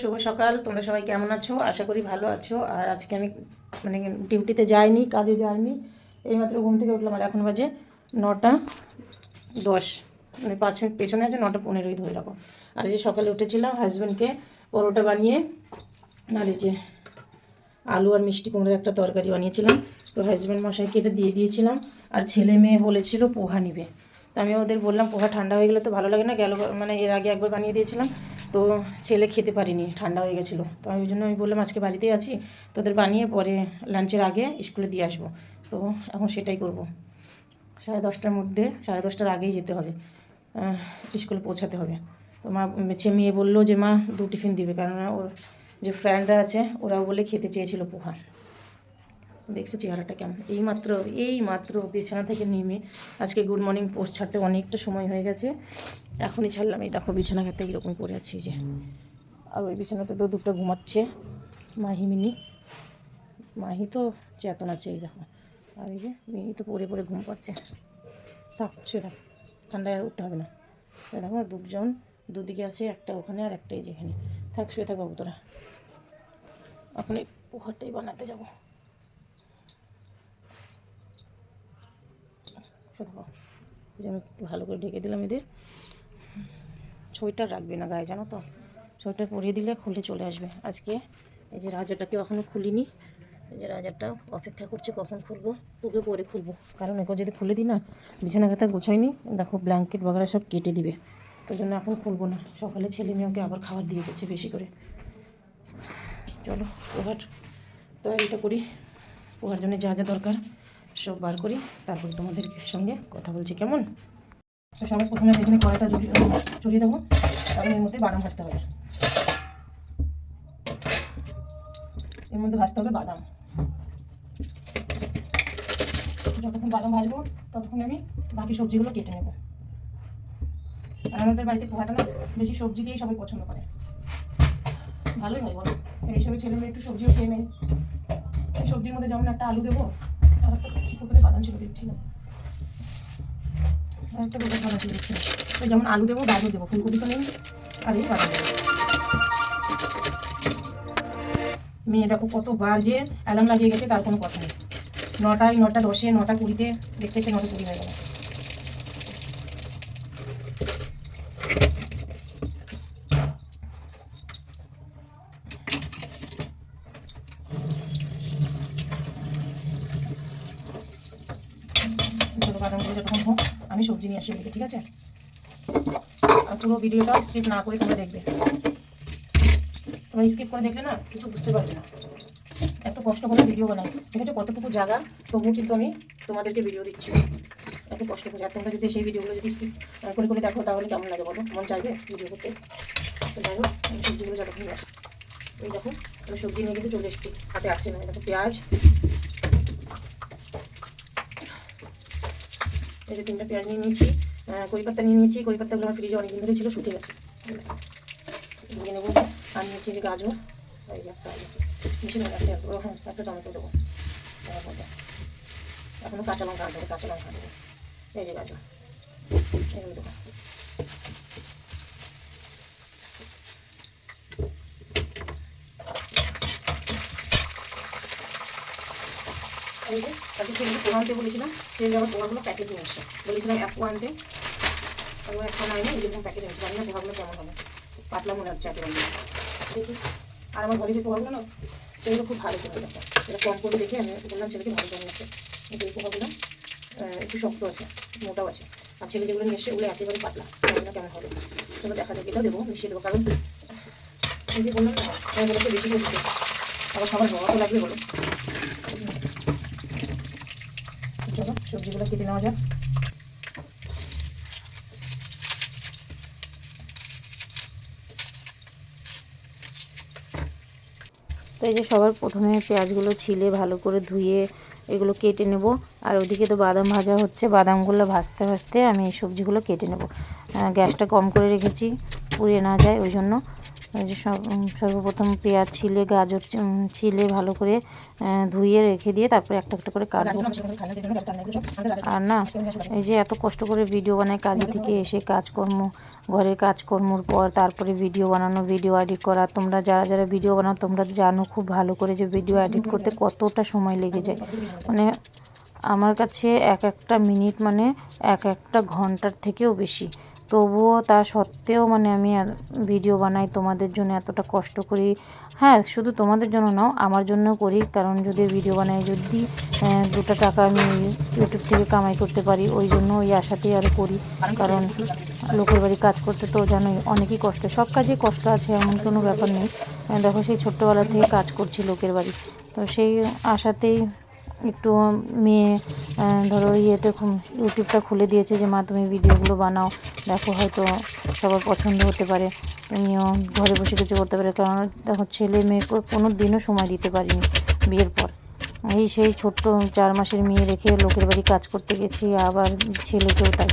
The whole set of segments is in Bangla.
শুভ সকাল। তোমরা সবাই কেমন আছো? আশা করি ভালো আছো। আর আজকে আমি মানে ডিউটিতে যাইনি, কাজে যাইনি। এইমাত্র ঘুম থেকে উঠলাম আর এখন বাজে নটা দশ। মানে পাঁচ মিনিট পেছনে আছে, নটা পনেরোই ধরে রাখো। আর এই যে সকালে উঠেছিলাম হাজব্যান্ডকে পরোটা বানিয়ে, আর এই যে আলু আর মিষ্টি কুমড়োর একটা তরকারি বানিয়েছিলাম। তো হাজব্যান্ড মশাইকে এটা দিয়ে দিয়েছিলাম। আর ছেলে মেয়ে বলেছিল পোহা নিবে। তো আমি ওদের বললাম, পোহা ঠান্ডা হয়ে গেলে তো ভালো লাগে না। গেল মানে এর আগে একবার বানিয়ে দিয়েছিলাম। তো ছেলে খেতে পারিনি, ঠান্ডা হয়ে গেছিল। তো ওই জন্য আমি বললাম, আজকে বাড়িতেই আছি, তোদের বানিয়ে পরে লাঞ্চের আগে স্কুলে দিয়ে আসব। তো এখন সেটাই করব। সাড়ে দশটার মধ্যে, সাড়ে দশটার আগেই যেতে হবে স্কুলে পৌঁছাতে হবে। তো মা মেয়ে বলল যে, মা, দু টিফিন দিবে। কেননা ওর যে ফ্রেন্ডরা আছে, ওরাও বলে খেতে চেয়েছিল পোহা। দেখছ চেহারাটা কেমন। এই মাত্র এই মাত্র বিছানা থেকে নেমে আজকে গুড মর্নিং পোস্ট ছাড়তে অনেকটা সময় হয়ে গেছে। এখনই ছাড়লাম, এই দেখো বিছানা ঘাটতে এরকমই পড়ে আছি যে। আর ওই বিছানাতে তো দুটো ঘুমাচ্ছে, মাহি, মিনি। মাহি তো চেতন আছে, এই দেখো। আর এই যে মিনি তো পড়ে পড়ে ঘুম পাচ্ছে। থাক থাক, ঠান্ডায় আর উঠতে হবে না। দেখো, দুজন দুদিকে আছে, একটা ওখানে আর একটাই যেখানে থাক, শুয়ে থাক তোরা। এখন এই পোহারটাই বানাতে যাব। যে আমি ভালো করে ঢেকে দিলাম এদের। সোয়েটার রাখবে না গায়ে, জানো তো? সোয়েটার পরিয়ে দিলে খুলে চলে আসবে। আজকে এই যে রাজাটাকে এখনও খুলিনি, এই যে রাজাটা অপেক্ষা করছে কখন খুলবো, তোকে পরে খুলবো। কারণ একে যদি খুলে দিই না বিছানা কাতা গোছাইনি, দেখো ব্ল্যাঙ্কেট বগেরা সব কেটে দিবে। তো জন্য এখন খুলবো না। সকালে ছেলে মেয়েকে আবার খাবার দিয়ে গেছে বেশি করে। চলো, পোহার তৈরিটা করি। পোহার জন্য যা যা দরকার সব বার করি। তারপরে তোমাদের সঙ্গে কথা বলছি। কেমন? সবাই প্রথমে যেখানে কড়াইটা জড়িয়ে দেবো। কারণ এর মধ্যে বাদাম ভাজতে হবে। এর মধ্যে ভাজতে হবে বাদাম। যতক্ষণ বাদাম ভাজবো, ততক্ষণ আমি বাকি সবজিগুলো কেটে নেব। আর আমাদের বাড়িতে পোহাটা না, বেশি সবজি দিয়েই সবাই পছন্দ করে। ভালোই হয় বলো। এই হিসেবে ছেলে মেয়ে একটু সবজিও খেয়ে নেয়। সবজির মধ্যে যেমন একটা আলু দেবো আর একটা বাদাম ছিল দিচ্ছি না। আর একটা বাদাম ছিল দিচ্ছি। তো যেমন আলু দেবো গাজর দেবো, ফুলকপি তো নেই, আর এই বাদাম দেবো। মেয়ে দেখো কতবার যে অ্যালার্ম লাগিয়ে গেছে, তার কোনো কথা নেই। নটায় নটা, দশে নটা কুড়িতে দেখতে দেখতে নটা কুড়ি হয়ে গেল। বাদামগুলো যতক্ষণ হোক আমি সবজি নিয়ে আসি এদিকে, ঠিক আছে? আর পুরো ভিডিওটা স্কিপ না করে তোমরা দেখবে। তোমরা স্কিপ করে দেখলে না, কিছু বুঝতে পারবে না। এত কষ্ট করে ভিডিও বানাই। ঠিক আছে? কতটুকু জায়গা তবুও কিন্তু আমি তোমাদেরকে ভিডিও দিচ্ছি। এত কষ্ট করে। আর তোমরা যদি সেই ভিডিওগুলো যদি স্কিপ করে করে দেখো, তাহলে কেমন লাগে বলো? মন চাইবে ভিডিও করতে? তো যাই হোক সবজিগুলো যতক্ষণ আসি। এই দেখো, আমি সবজি নিয়ে কিন্তু চলে এসেছি। হাতে আসছে না। দেখো, পেঁয়াজ এই যে তিনটা পেঁয়াজ নিয়ে নিয়েছি কড়িপাত্তা কড়ি নিয়ে নিয়েছি কড়িপাত্তাগুলো আমার ফ্রিজে অনেকদিন ধরে ছিল, শুকিয়ে গেছে। নিয়ে নেব, আর নিয়েছি যে গাজর এই একটা না একটা হ্যাঁ একটা টমেটো দেবো। এখনও কাঁচা লঙ্কা হবে, কাঁচা লঙ্কা দেবো। এই যে গাজর, এগুলো দেবো এই যে পোহা আনতে বলেছিলাম ছেলে আবার পোহাগুলো প্যাকেট নিয়ে এসছে বলেছিলাম এক পোয়া আনতে তারপর নাই না এরকম প্যাকেট এনেছে, জানি না পোহাগুলো কেমন হবে। পাতলা মনে হচ্ছে একেবারে। দেখি আর আমার ঘরে যে পোহাগুলো না, সেগুলো খুব ভালো ছিল এটা এটা কম করে দেখে আমি বললাম, ছেলেকে ভালো কেমন আছে কিন্তু এই পোহাগুলো একটু শক্ত আছে মোটাও আছে। আর ছেলে যেগুলো নিয়ে এসছে ওগুলো একেবারে পাতলা। জানি না কেমন হবে। সেগুলো দেখা যাক, এটাও দেবো মিশিয়ে দেবো। কারণ, এই যে বললাম না আমি বেশি করে দিতে আবার বড় তো লাগবে বলো চলো কেটে নেওয়া যাক। তো এই যে সবার প্রথমে পেঁয়াজগুলো ছিলে ভালো করে ধুয়ে এগুলো কেটে নেব। আর ওদিকে তো বাদাম ভাজা হচ্ছে, বাদামগুলো ভাজতে ভাজতে আমি এই সবজিগুলো কেটে নেব। গ্যাসটা কম করে রেখেছি, পুড়িয়ে না যায় ওই জন্য। যে সর্বপ্রথম পেঁয়াজ ছিলে, গাজর ছিলে ভালো করে ধুয়ে রেখে দিয়ে তারপরে একটা একটা করে কাটবো। আর না, এই যে এত কষ্ট করে ভিডিও বানায় কাজে থেকে এসে কাজকর্ম, ঘরের কাজকর্মর পর তারপরে ভিডিও বানানো, ভিডিও এডিট করা। তোমরা যারা যারা ভিডিও বানাও, তোমরা জানো খুব ভালো করে যে ভিডিও এডিট করতে কতটা সময় লেগে যায়। মানে আমার কাছে এক একটা মিনিট মানে এক একটা ঘণ্টার থেকেও বেশি। তবুও তা সত্ত্বেও মানে আমি আর ভিডিও বানাই তোমাদের জন্য এতটা কষ্ট করি। হ্যাঁ শুধু তোমাদের জন্য নাও, আমার জন্যও করি। কারণ যদি ভিডিও বানাই, যদি দুটো টাকা আমি ইউটিউব থেকে কামাই করতে পারি, ওই জন্য ওই আশাতেই আরও করি। কারণ লোকের বাড়ি কাজ করতে তো জানোই, অনেকই কষ্ট। সব কাজে কষ্ট আছে, এমন কোনো ব্যাপার নেই। দেখো সেই ছোট্টবেলা থেকে কাজ করছি লোকের বাড়ি। তো সেই আশাতেই একটু মেয়ে ধরো ইয়েতে ইউটিউবটা খুলে দিয়েছে যে, মা, তুমি ভিডিওগুলো বানাও, দেখো হয়তো সবার পছন্দ হতে পারে। তুমিও ঘরে বসে কিছু করতে পারে, কারণ দেখো, ছেলে মেয়েকে কোনো দিনও সময় দিতে পারিনি বিয়ের পর। এই সেই ছোট্ট চার মাসের মেয়ে রেখে লোকের বাড়ি কাজ করতে গেছি, আবার ছেলেকেও তাই।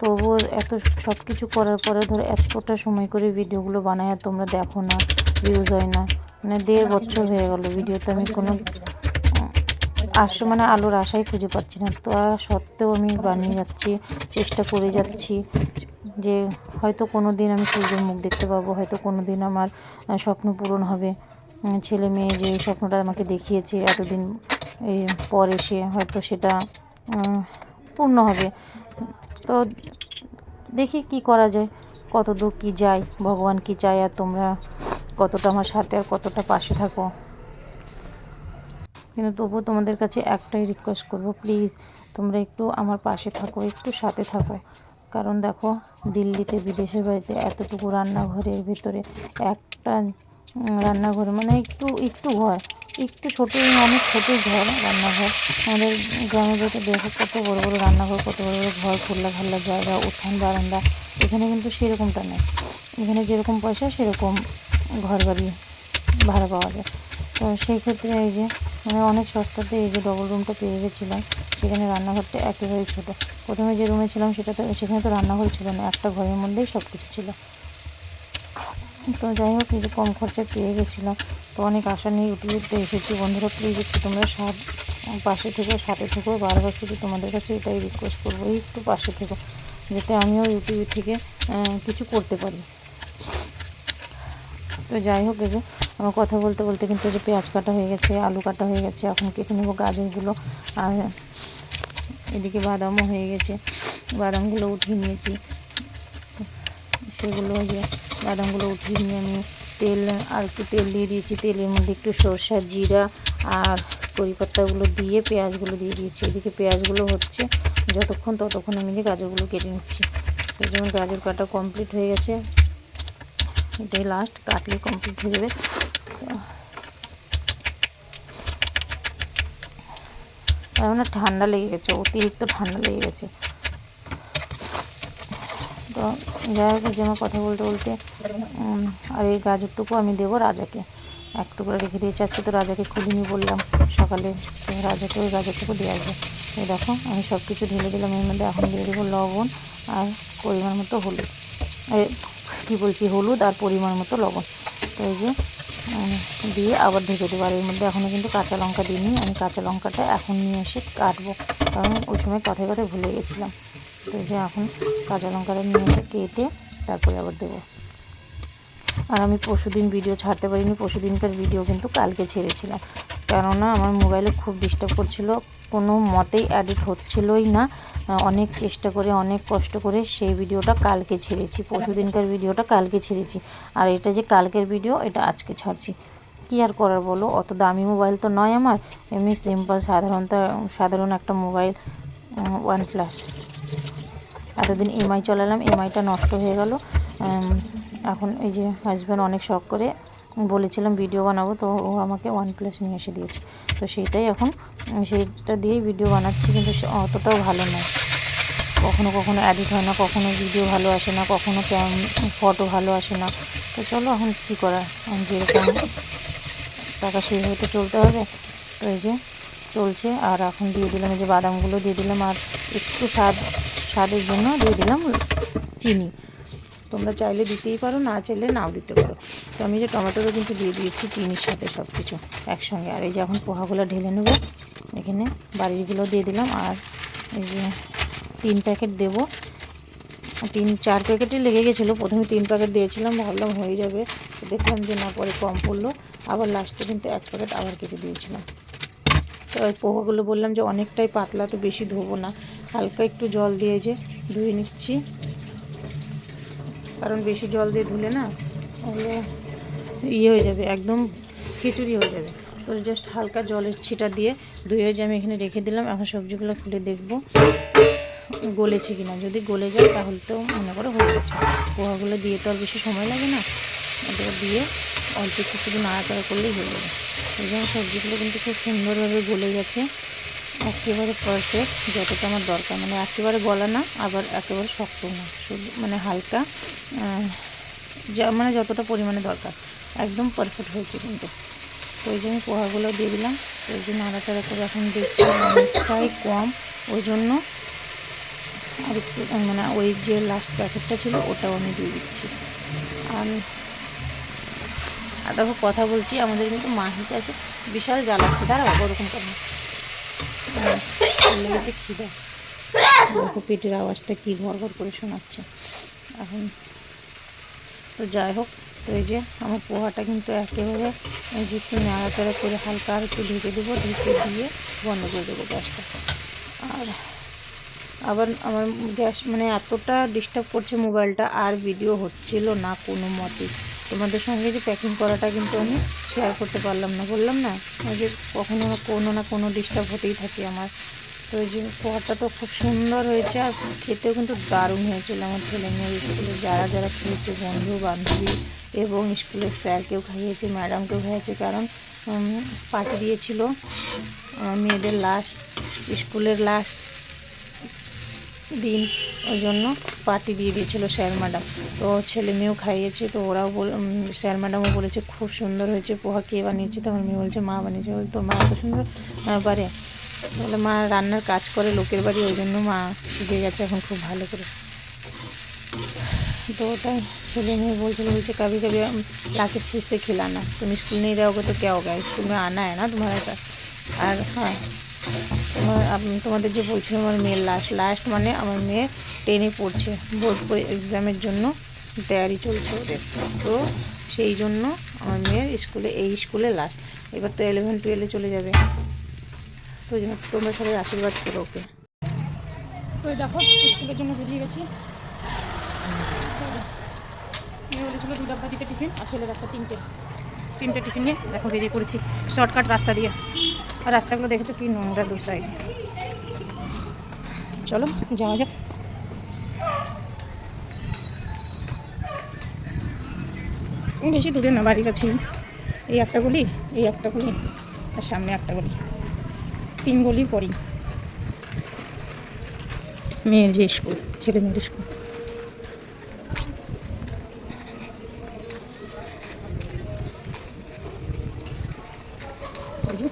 তবুও এত সব কিছু করার পরে ধরো এতটা সময় করে ভিডিওগুলো বানায় আর তোমরা দেখো না ভিউজ হয় না। মানে দেড় বছর হয়ে গেল, ভিডিওতে আমি কোনো আস মানে আলোর আশাই খুঁজে পাচ্ছি না। তা সত্ত্বেও আমি বানিয়ে যাচ্ছি, চেষ্টা করে যাচ্ছি যে হয়তো কোনো দিন আমি সূর্যের মুখ দেখতে পাবো, হয়তো কোনো দিন আমার স্বপ্ন পূরণ হবে। ছেলে মেয়ে যে স্বপ্নটা আমাকে দেখিয়েছে এতদিন, এই পর এসে হয়তো সেটা পূর্ণ হবে। তো দেখি কি করা যায় কত দূর কী যায় ভগবান কি চায় আর তোমরা কতটা আমার সাথে আর কতটা পাশে থাকো। কিন্তু তবুও তোমাদের কাছে একটাই রিকোয়েস্ট করব প্লিজ তোমরা একটু আমার পাশে থাকো, একটু সাথে থাকো। কারণ দেখো, দিল্লিতে, বিদেশের বাড়িতে এতটুকু রান্নাঘরের ভিতরে একটা রান্নাঘর মানে একটু একটু ঘর, একটু ছোটো অনেক ছোটো ঘর, রান্নাঘর। আমাদের গ্রামের বাড়িতে দেখো কত বড় বড় রান্নাঘর, কত বড় বড় ঘর, খোলা খাল্লা জায়গা, উঠান, বারান্দা। এখানে কিন্তু সেরকমটা নেই। এখানে যেরকম পয়সা, সেরকম ঘর বাড়ি ভাড়া পাওয়া যায়। তো সেই ক্ষেত্রে এই যে মানে অনেক সস্তাতে এই যে ডবল রুমটা পেয়ে গেছিলাম, সেখানে রান্নাঘরটা একেবারেই ছোটো। প্রথমে যে রুমে ছিলাম সেটা তো, সেখানে তো রান্নাঘর ছিল না, একটা ঘরের মধ্যেই সব কিছু ছিল। তো যাই হোক যে কম খরচায় পেয়ে গেছিলাম। তো অনেক আশা নিয়ে ইউটিউবতে এসেছি। বন্ধুরা প্লিজ একটু তোমরা সাথ, পাশে থেকো, সাথে থেকো। বারবার শুধু তোমাদের কাছে এটাই রিকোয়েস্ট করব, একটু পাশে থেকো, যাতে আমিও ইউটিউব থেকে কিছু করতে পারি। তো যাই হোক, এই যে আমার কথা বলতে বলতে কিন্তু এই যে পেঁয়াজ কাটা হয়ে গেছে, আলু কাটা হয়ে গেছে, এখন কেটে নেব গাজরগুলো। আর এদিকে বাদামও হয়ে গেছে। বাদামগুলো উঠিয়ে নিয়েছি। সেগুলো যে বাদামগুলো উঠিয়ে নিয়ে আমি তেল, আর একটু তেল দিয়ে দিয়েছি। তেলের মধ্যে একটু সর্ষা জিরা আর পাত্তাগুলো দিয়ে পেঁয়াজগুলো দিয়ে দিয়েছি। এদিকে পেঁয়াজগুলো হচ্ছে যতক্ষণ ততক্ষণ আমি যে গাজরগুলো কেটে নিচ্ছি। তো যেমন গাজর কাটা কমপ্লিট হয়ে গেছে। এটাই লাস্ট কাটলে কমপ্লিট হয়ে যাবে। এখন না ঠান্ডা লেগে গেছে, অতিরিক্ত ঠান্ডা লেগে গেছে। তো যাই হোক এই যে আমার কথা বলতে বলতে আর এই গাজরটুকু আমি দেবো রাজাকে। এক টুকরো রেখে দিয়েছি, আজকে তো রাজাকে খুলিনি বললাম। সকালে রাজাকে ওই গাজরটুকু দিয়ে আসবে এই দেখো, আমি সব কিছু ঢেলে দিলাম, এর মধ্যে এখন দিয়ে দেবো লবণ আর পরিমাণ মতো হলুদ। কী বলছি, হলুদ আর পরিমাণ মতো লবণ। তো এই যে দিয়ে আবার ঢেকে দেবো। আর এর মধ্যে এখনও কিন্তু কাঁচা লঙ্কা দিইনি। আমি কাঁচা লঙ্কাটা এখন নিয়ে এসে কাটবো। কারণ ওই সময় কথায় কথায় ভুলে গেছিলাম। তো যে এখন কাঁচা লঙ্কাটা নিয়ে এসে কেটে তারপরে আবার দেবো। আর আমি পরশুদিন ভিডিও ছাড়তে পারিনি। পরশুদিনকার ভিডিও কিন্তু কালকে ছেড়েছিলাম। কেননা আমার মোবাইলে খুব ডিস্টার্ব করছিল। কোনো মতেই এডিট হচ্ছিলই না। অনেক চেষ্টা করে, অনেক কষ্ট করে সেই ভিডিওটা কালকে ছেড়েছি। পরশুদিনকার ভিডিওটা কালকে ছেড়েছি। আর এটা যে কালকের ভিডিও, এটা আজকে ছাড়ছি। কী আর করার বলো? অত দামি মোবাইল তো নয় আমার। এমনি সিম্পল সাধারণত, সাধারণ একটা মোবাইল ওয়ান প্লাস এতদিন এমআই চালালাম এমআইটা নষ্ট হয়ে গেল। এখন এই যে হাজব্যান্ড অনেক শখ করে বলেছিলাম, ভিডিও বানাবো। তো ও আমাকে ওয়ান প্লাস নিয়ে এসে দিয়েছে। সেইটাই এখন সেইটা দিয়েই ভিডিও বানাচ্ছি, কিন্তু অতটাও ভালো নয়। কখনো কখনো এডিট হয় না, কখনো ভিডিও ভালো আসে না, কখনো ক্যাম ফটো ভালো আসে না। তো চলো এখন কী করা যেরকম টাকা সেইভাবে তো চলতে হবে। তো এই যে চলছে, আর এখন দিয়ে দিলাম এই যে বাদামগুলো, দিয়ে দিলাম আর একটু স্বাদ, স্বাদের জন্য দিয়ে দিলাম চিনি। তো তোমরা চাইলে দিতেই পারো, না চাইলে নাও দিতে পারো। তো আমি যে টমেটোরও কিন্তু দিয়ে দিয়েছি চিনির সাথে সব কিছু একসঙ্গে। আর এই যে এখন পোহাগুলো ঢেলে নেব, এখানে বাড়িগুলো দিয়ে দিলাম। আর এই যে তিন প্যাকেট দেবো। তিন, চার প্যাকেটই লেগে গেছিল, প্রথমে তিন প্যাকেট দিয়েছিলাম, ভাবলাম হয়ে যাবে। দেখলাম যে না, পরে কম পড়ল। আবার লাস্টে কিন্তু এক প্যাকেট আবার কেটে দিয়েছিলাম। তো ওই পোহাগুলো বললাম যে অনেকটাই পাতলা, তো বেশি ধোবো না। হালকা একটু জল দিয়ে যে ধুয়ে নিচ্ছি। কারণ বেশি জল দিয়ে ধুলে না তাহলে ইয়ে হয়ে যাবে, একদম খিচুড়ি হয়ে যাবে। তো জাস্ট হালকা জলের ছিটা দিয়ে ধুয়ে যে আমি এখানে রেখে দিলাম, এখন সবজিগুলো খুলে দেখব গলেছে কিনা। যদি গলে যায় তাহলে তো মনে করো হয়ে গেছে। পোহাগুলো দিয়ে তো আর বেশি সময় লাগে না। ওটা দিয়ে অল্প শুধু নাড়াচাড়া করলেই হয়ে যাবে। এই জন্য সবজিগুলো কিন্তু খুব সুন্দরভাবে গলে গেছে। একেবারে পারফেক্ট যতটা আমার দরকার। মানে একেবারে গলা না আবার একেবারে শক্ত না শুধু মানে হালকা মানে যতটা পরিমাণে দরকার। একদম পারফেক্ট হয়েছে কিন্তু। তো ওই জন্য পোহাগুলো দিয়ে দিলাম ওই জন্য নাড়াচাড়া করে এখন দেখছি অনেকটাই কম। ওই জন্য আর একটু মানে ওই যে লাস্ট প্যাকেটটা ছিল ওটাও আমি দিয়ে দিচ্ছি। আর আর দেখো কথা বলছি আমাদের কিন্তু মাহিতে আছে বিশাল জ্বালাচ্ছে দাঁড়াও ওরকম। হ্যাঁ, দেখো পেটের আওয়াজটা কি ঘর ঘর করে শোনাচ্ছে। এখন তো যাই হোক, তো এই যে আমার পোহাটা কিন্তু একেবারে এই যে একটু নাড়াচাড়া করে হালকা আর একটু ঢেকে দেবো, ঢেকে দিয়ে বন্ধ করে দেবো গ্যাসটা। আর আবার আমার গ্যাস মানে এতটা ডিস্টার্ব করছে মোবাইলটা, আর ভিডিও হচ্ছিল না কোনো মতে। তোমাদের সঙ্গে যে প্যাকিং করাটা কিন্তু আমি শেয়ার করতে পারলাম না। বললাম না ওই যে কখনো না কোনো না কোনো ডিস্টার্ব হতেই থাকে আমার। তো ওই যে পোহাটা তো খুব সুন্দর হয়েছে আর খেতেও কিন্তু দারুণ হয়েছিল আমার ছেলে মেয়ে স্কুলে যারা যারা খেয়েছে, বন্ধু, বান্ধবী এবং স্কুলের স্যারকেও খাইয়েছে ম্যাডামকেও খাইয়েছে, কারণ পার্টি দিয়েছিল মেয়েদের লাস্ট স্কুলের লাস্ট দিন ওই জন্য পার্টি দিয়ে দিয়েছিল স্যার ম্যাডাম তো ছেলে মেয়েও খাইয়েছে তো ওরাও বল উম, স্যার ম্যাডামও বলেছে খুব সুন্দর হয়েছে পোহা কে বানিয়েছে তো আমার মেয়ে বলছে মা বানিয়েছে বলে তো মা এত সুন্দর আহ, পারে বলে মা রান্নার কাজ করে লোকের বাড়ি ওই জন্য মা শিখে গেছে এখন খুব ভালো করে तो ওটাই ছেলে মেয়ে বলছিল বলছে कभी कभी हम लाके फिर से खिलाना तुम स्कूल नहीं रहोगे तो क्या होगा स्कूल में आना है ना तुम्हारे साथ আর হ্যাঁ তোমার তোমাদের যে বলছিলাম, আমার মেয়ের লাস্ট লাস্ট মানে আমার মেয়ে টেনে পড়ছে বোর্ড এক্সামের জন্য তৈরি চলছে ওদের। তো সেই জন্য আমার মেয়ের স্কুলে এই স্কুলে লাস্ট এবার তো ইলেভেন টুয়েলভে চলে যাবে। তো জন্য তোমরা সবাই আশীর্বাদ করো ওকে। তো দেখো স্কুলের জন্য বেরিয়ে গেছি। বলেছিল দু ডাব্বা দিতে টিফিন। আর ছেলের একটা তিনটে। তিনটে টিফিন নিয়ে এখন বেরিয়ে পড়েছি। শর্টকাট রাস্তা দিয়ে। আর রাস্তাগুলো দেখেছ কি নোংরা দু সাইড চলো, যাওয়া যাক। বেশি দূরে না, বাড়ির কাছে এই একটা গলি, এই একটা গলি, আর সামনে একটা গলি। তিন গলি পরই। মেয়ের যে স্কুল, ছেলে মেয়ের স্কুল এই যে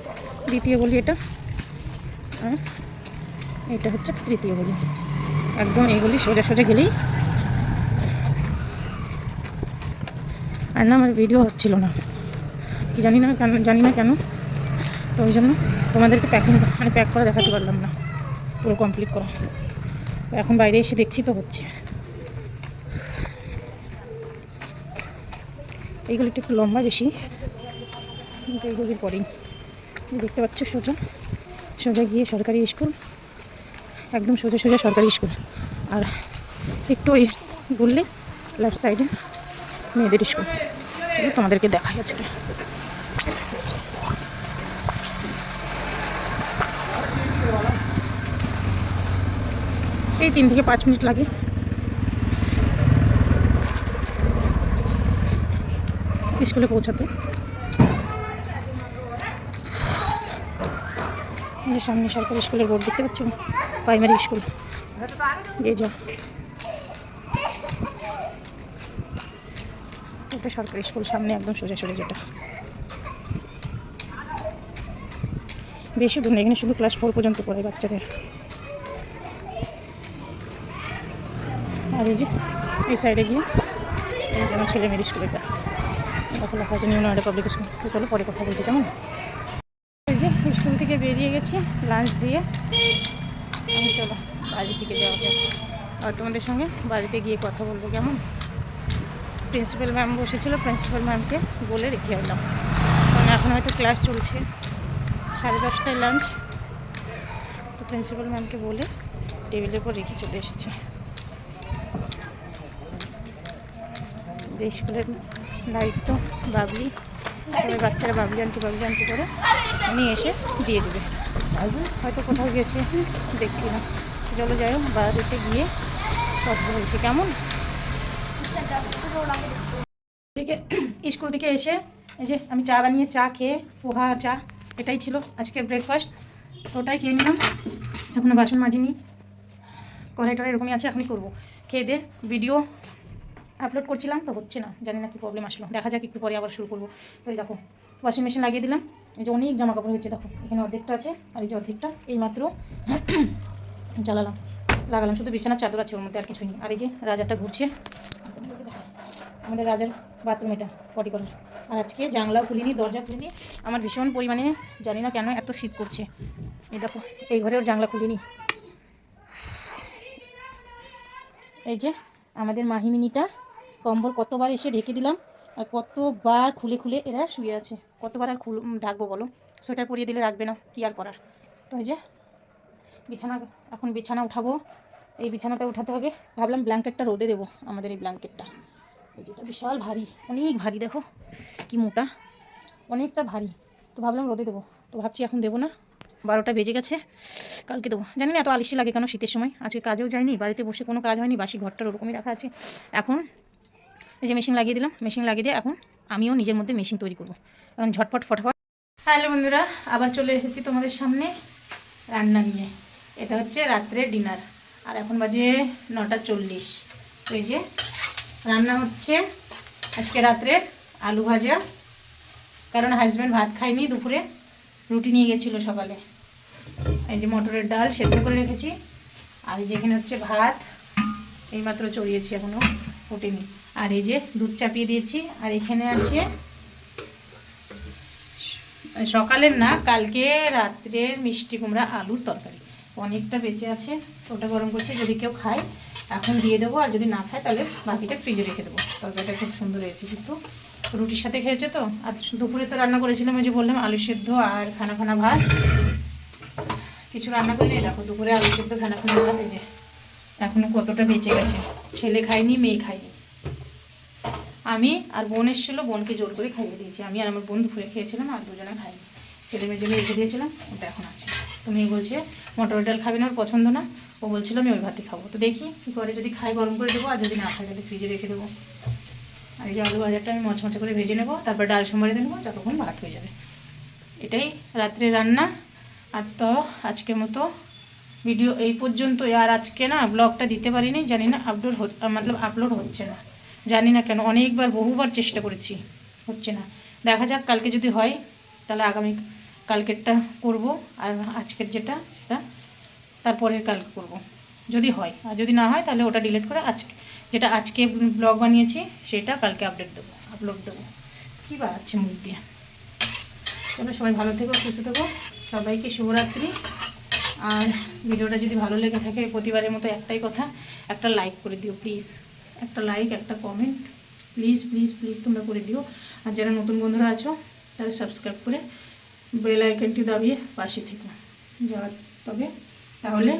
দ্বিতীয় গলি এটা। আর এটা হচ্ছে তৃতীয় গলি একদম এই গলি সোজা সোজা গেলেই। আর না, আমার ভিডিও হচ্ছিল না। কি জানি না, কেন, জানি না কেন। তো ওই জন্য তোমাদেরকে প্যাকিং মানে প্যাক করা দেখাতে পারলাম না। পুরো কমপ্লিট করা। এখন বাইরে এসে দেখছি তো হচ্ছে। এইগুলিটা একটু লম্বা বেশি, কিন্তু এইগুলির পরেই। দেখতে পাচ্ছ সোজা। সোজা গিয়ে সরকারি স্কুল। একদম সোজা সোজা সরকারি স্কুল। আর একটু ওই ঘুরলে লেফট সাইডে মেয়েদের স্কুল। তোমাদেরকে দেখাই আজকে। এই তিন থেকে পাঁচ মিনিট লাগে। স্কুলে পৌঁছাতে। যে সামনে সরকারি স্কুলের বোর্ড দেখতে পাচ্ছ প্রাইমারি স্কুল যা। এটা সরকারি স্কুল, সামনে একদম সোজা সোজা যেটা। বেশি দূর এখানে শুধু ক্লাস ফোর পর্যন্ত পড়ে বাচ্চাদের। আর এই যে, এই সাইডে গিয়ে আমার ছেলে মেয়ের স্কুল এটা। লেখা আছে নিউ নয়ডা পাবলিক স্কুল চলো পরে কথা বলছি, কেমন? যে বেরিয়ে লাঞ্চ দিয়ে। আমি চলো বাড়ির দিকে যাওয়া যাক। আর তোমাদের সঙ্গে বাড়িতে গিয়ে কথা বলব কেমন? প্রিন্সিপাল ম্যাম বসেছিল প্রিন্সিপাল ম্যামকে বলে রেখে এলাম। কারণ এখন হয়তো ক্লাস চলছে। সাড়ে দশটায় লাঞ্চ তো প্রিন্সিপাল ম্যামকে বলে টেবিলের উপর রেখে চলে এসেছি। স্কুলের দায়িত্ব বাবলি। সবাই বাচ্চারা বাবলি আনটি বাবলি আনটি করে নিয়ে এসে দিয়ে দেবে। হয়তো কোথাও গেছে। দেখছি না। চলো যাই হোক, বাড়িতে গিয়ে কথা বলছি কেমন? থেকে স্কুল থেকে এসে, এই যে আমি চা বানিয়ে, চা খেয়ে, পোহা আর চা, এটাই ছিল আজকের ব্রেকফাস্ট ওটাই খেয়ে নিলাম। এখনও বাসন মাজিনি। কড়াইটা এরকমই আছে, এখনই করব। খেয়ে দিয়ে ভিডিও আপলোড করছিলাম, তো হচ্ছে না। জানি না কি প্রবলেম আসলো। দেখা যাক, একটু পরে আবার শুরু করব। ওই দেখো ওয়াশিং মেশিন লাগিয়ে দিলাম। এই যে অনেক জামা কাপড় হয়েছে, দেখো, এখানে অর্ধেকটা আছে, আর এই যে অর্ধেকটা এইমাত্র জ্বালালাম, লাগালাম, শুধু বিছানার চাদর আছে ওর মধ্যে, আর কিছুই নেই। আর এই যে রাজারটা ঘুরছে, আমাদের রাজার বাথরুম এটা পটি করার আর আজকে জানলাও খুলিনি, দরজা খুলিনি, আমার ভীষণ পরিমাণে জানি না কেন এত শীত করছে। এই দেখো, এই ঘরে ওর জানলা খুলিনি। এই যে আমাদের মাহিমিনিটা কম্বল কতবার এসে ঢেকে দিলাম আর কতবার খুলে খুলে এরা শুয়ে আছে? কতবার আর খুল ডাকবো বলো? সোয়েটার পরিয়ে দিলে রাখবে না, কী আর করার? তো এই যে, বিছানা, এখন বিছানা উঠাবো। এই বিছানাটা উঠাতে হবে। ভাবলাম ব্ল্যাঙ্কেটটা রোদে দেবো, আমাদের এই ব্ল্যাঙ্কেটটা। যেটা বিশাল ভারী, অনেক ভারী দেখো, কি মোটা, অনেকটা ভারী। তো ভাবলাম রোদে দেবো, তো ভাবছি এখন দেবো না। বারোটা বেজে গেছে, কালকে দেবো। জানি না এত আলিশি লাগে কেন শীতের সময়। আজকে কাজেও যায়নি বাড়িতে বসে কোনো কাজ হয়নি, বাসি ঘরটার ওরকমই রাখা আছে। এখন এই যে মেশিন লাগিয়ে দিলাম। মেশিন লাগিয়ে দিয়ে এখন আমিও নিজের মধ্যে মেশিন তৈরি করব। এখন ঝটপট, ফটাফট। হ্যালো বন্ধুরা, আবার চলে এসেছি তোমাদের সামনে রান্না নিয়ে। এটা হচ্ছে রাত্রে ডিনার আর এখন বাজে নটা চল্লিশ। এই যে রান্না হচ্ছে আজকে রাত্রে আলু ভাজা। কারণ হাজব্যান্ড ভাত খায়নি দুপুরে, রুটি নিয়ে গেছিল সকালে। এই যে মটরের ডাল সেদ্ধ করে রেখেছি। আর যেখানে হচ্ছে ভাত, এইমাত্র চড়িয়েছি এখনও ফোটেনি। আর এই যে দুধ চাপিয়ে দিয়েছি, আর এখানে আছে সকালের না, কালকে রাত্রের মিষ্টি কুমড়া আলুর তরকারি। অনেকটা বেঁচে আছে, ওটা গরম করছি, যদি কেউ খায়, এখন দিয়ে দেবো, আর যদি না খায়, তাহলে বাকিটা ফ্রিজে রেখে দেবো। তরকারিটা খুব সুন্দর হয়েছে কিন্তু। রুটির সাথে খেয়েছে তো? আর দুপুরে তো রান্না করেছিলাম, ওই যে বললাম, আলু সেদ্ধ আর খানা খানা ভাত। কিছু রান্না করলে দেখো, দুপুরে আলু সেদ্ধ, খানা খানা ভাত, এই যে এখনও কতটা বেঁচে গেছে। ছেলে খায়নি, মেয়ে খায়নি। আমি আর বোন এসেছিল, বোনকে জোর করে খাইয়ে দিয়েছি। আমি আর আমার বোন দুপুরে খেয়েছিলাম আর দুজনে খাইনি ছেলে মেয়ের জন্য রেখে দিয়েছিলাম, ওটা এখন আছে। তো মেয়ে বলছে, মটর ডাল খাবে না, ওর পছন্দ না। ও বলছিল, আমি ওই ভাতই খাব। তো দেখি কী করে, যদি খাই গরম করে দেবো, আর যদি না খাই, তাহলে ফ্রিজে রেখে দেবো। আর এই যে আলু ভাজাটা আমি মচমচে করে ভেজে নেব, তারপর ডাল সম্বারে দেবো যতক্ষণ ভাত হয়ে যাবে। এটাই রাত্রে রান্না। আর তো আজকের মতো ভিডিও এই পর্যন্ত আর আজকে না ব্লগটা দিতে পারিনি, জানি না আপলোড মতলব আপলোড হচ্ছে না। জানি না কেন, অনেকবার, বহুবার চেষ্টা করেছি, হচ্ছে না। দেখা যাক, কালকে যদি হয়, তাহলে আগামী কালকেরটা করব, আর আজকের যেটা, সেটা তারপরের কালকে করব, যদি হয়। আর যদি না হয়, তাহলে ওটা ডিলিট করে আজকে, যেটা আজকে ব্লগ বানিয়েছি, সেটা কালকে আপডেট দেবো, আপলোড দেবো। কী বাড়াচ্ছে মুখ দিয়ে? চলো, সবাই ভালো থেকো, সুস্থ থেকো। সবাইকে শুভরাত্রি। আর ভিডিওটা যদি ভালো লেগে থাকে, প্রতিবারের মতো একটাই কথা, একটা লাইক করে দিও প্লিজ একটা লাইক একটা কমেন্ট প্লিজ প্লিজ প্লিজ তোমরা করে দিও। আর যারা নতুন বন্ধুরা আছো, তারা সাবস্ক্রাইব করে বেল আইকনটি দাবিয়ে পাশে থেকো। যাওয়া তবে তাহলে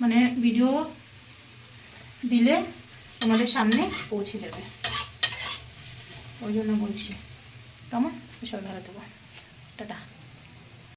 মানে ভিডিও দিলে তোমাদের সামনে পৌঁছে যাবে। ওই জন্য বলছি। কেমন? সবাই ভালো থেকো। টাটা।